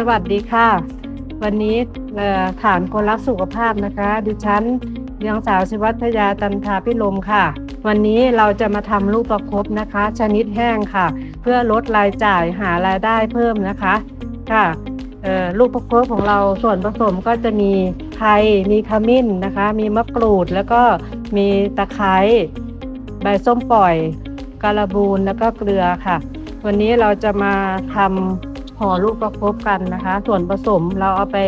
สวัสดีค่ะ วันนี้ฐานคนรักสุขภาพนะคะ ดิฉันนางสาวศิวัฒยาจันทาพิลมค่ะ วันนี้เราจะมาทำลูกประคบนะคะ ชนิดแห้งค่ะ เพื่อลดรายจ่ายหารายได้เพิ่มนะคะค่ะลูกประคบของเราส่วนผสมก็จะมีไทยมีขมิ้นนะคะ มีมะกรูดแล้วก็มีตะไคร้ใบส้มปล่อยกาลบูนแล้วก็เกลือค่ะ วันนี้เราจะมาทำ ห่อลูกประคบกันนะคะ ส่วนผสมเราเอาไป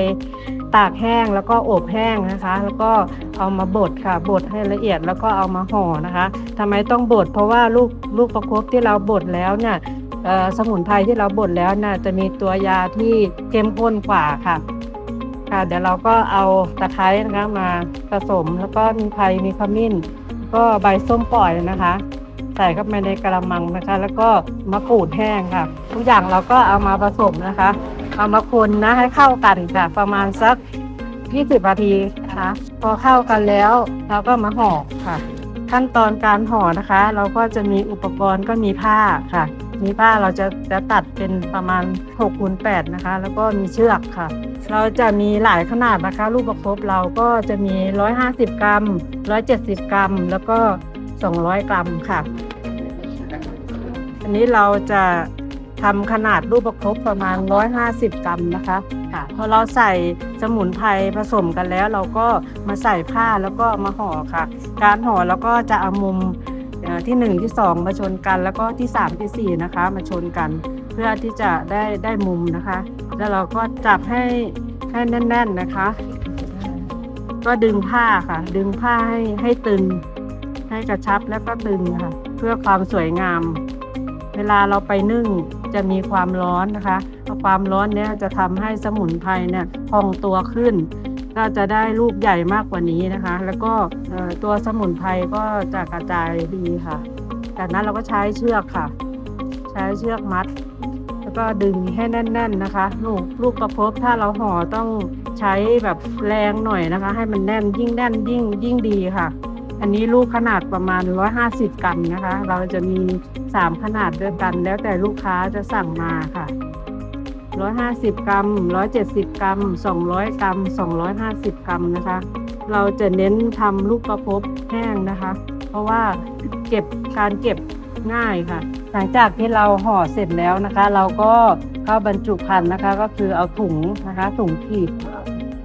ตากแห้งแล้วก็อบแห้งนะคะ แล้วก็เอามาบดค่ะบดให้ละเอียดแล้วก็เอามาห่อนะคะทำไมต้องบดเพราะว่าลูกลูกประคบที่เราบดแล้วเนี่ยสมุนไพรที่เราบดแล้วน่ะจะมีตัวยาที่เข้มข้นกว่าค่ะค่ะเดี๋ยวเราก็เอาตะไคร้นะคะมาผสมแล้วก็มีไทยมีขมิ้น ก็ใบส้มปล่อยนะคะ ส่เข้าไปในกระมังนะคะ แล้วก็มะกรูดแห้งค่ะ ทุกอย่างเราก็เอามาผสมนะคะ เอามาคนนะให้เข้ากันค่ะประมาณสัก 20นาทีนะคะ พอเข้ากันแล้วเราก็มาห่อค่ะ ขั้นตอนการห่อนะคะ เราก็จะมีอุปกรณ์ก็มีผ้าค่ะ มีผ้าเราจะจะตัดเป็นประมาณ6คูณ8นะคะ แล้วก็มีเชือกค่ะเราจะมีหลายขนาดนะคะ รูปประครบเราก็จะมี 150 กรัม 170 กรัม แล้วก็ 200 กรัมค่ะ อันนี้เราจะทำขนาดรูปประคบประมาณ 150 กรัมนะคะค่ะพอเราใส่สมุนไพรผสมกันแล้ว เราก็มาใส่ผ้าแล้วก็มาห่อค่ะ การห่อแล้วก็จะเอามุมเอ่อที่ 1 ที่ 2 มาชนกัน แล้วก็ที่ 3 ที่ 4 นะคะ มาชนกัน เพื่อที่จะได้ได้มุมนะคะ แล้วเราก็จับให้ให้แน่น ๆนะคะ ก็ดึงผ้าค่ะ ดึงผ้าให้ให้ตึง ให้กระชับแล้วก็ตึงค่ะ เพื่อความสวยงาม เวลาเราไปนึ่งจะมีความร้อนนะคะความร้อนเนี้ยจะทำให้สมุนไพรเนี่ยพองตัวขึ้น ก็จะได้ลูกใหญ่มากกว่านี้นะคะ แล้วก็ตัวสมุนไพรก็จะกระจายดีค่ะ จากนั้นเราก็ใช้เชือกค่ะ ใช้เชือกมัด แล้วก็ดึงให้แน่น ๆนะคะ ลูกลูกประคบถ้าเราห่อต้องใช้แบบแรงหน่อยนะคะ ให้มันแน่นยิ่งแน่นยิ่งยิ่งดีค่ะ อันนี้ลูกขนาดประมาณ 150 กรัมนะคะ เราจะมี 3 ขนาดด้วยกัน แล้วแต่ลูกค้าจะสั่งมาค่ะ 150 กรัม 170 กรัม 200 กรัม 250 กรัมนะคะ เราจะเน้นทำลูกประคบแห้งนะคะ เพราะว่าเก็บการเก็บง่ายค่ะ หลังจากที่เราห่อเสร็จแล้วนะคะ เราก็เข้าบรรจุภัณฑ์นะคะ ก็คือเอาถุงนะคะ ถุงขีด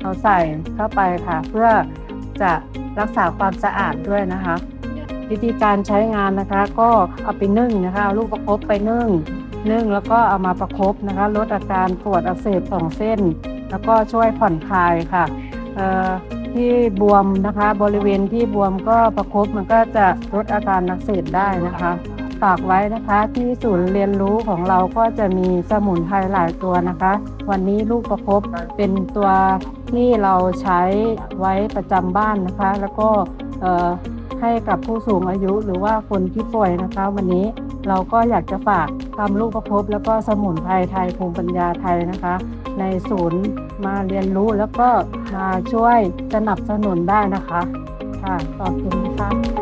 เอาใส่เข้าไปค่ะ เพื่อจะ รักษาความสะอาดด้วยนะคะ วิธีการใช้งานนะคะ ก็เอาไปนึ่งนะคะเอาลูกประคบไปนึ่งนึ่งแล้วก็เอามาประคบนะคะ ลดอาการปวดอักเสบของเส้น แล้วก็ช่วยผ่อนคลายค่ะเอ่อที่บวมนะคะ บริเวณที่บวมก็ประคบมันก็จะลดอาการอักเสบได้นะคะฝากไว้นะคะ ที่ศูนย์เรียนรู้ของเราก็จะมีสมุนไพรหลายตัวนะคะ วันนี้ลูกประคบเป็นตัวที่เราใช้ไว้ประจำบ้านนะคะ แล้วก็ให้กับผู้สูงอายุหรือว่าคนที่ป่วยนะคะ วันนี้เราก็อยากจะฝากทำลูกประคบแล้วก็สมุนไพรไทยภูมิปัญญาไทยนะคะ ในศูนย์มาเรียนรู้แล้วก็มาช่วยสนับสนุนได้นะคะค่ะขอบคุณนะคะ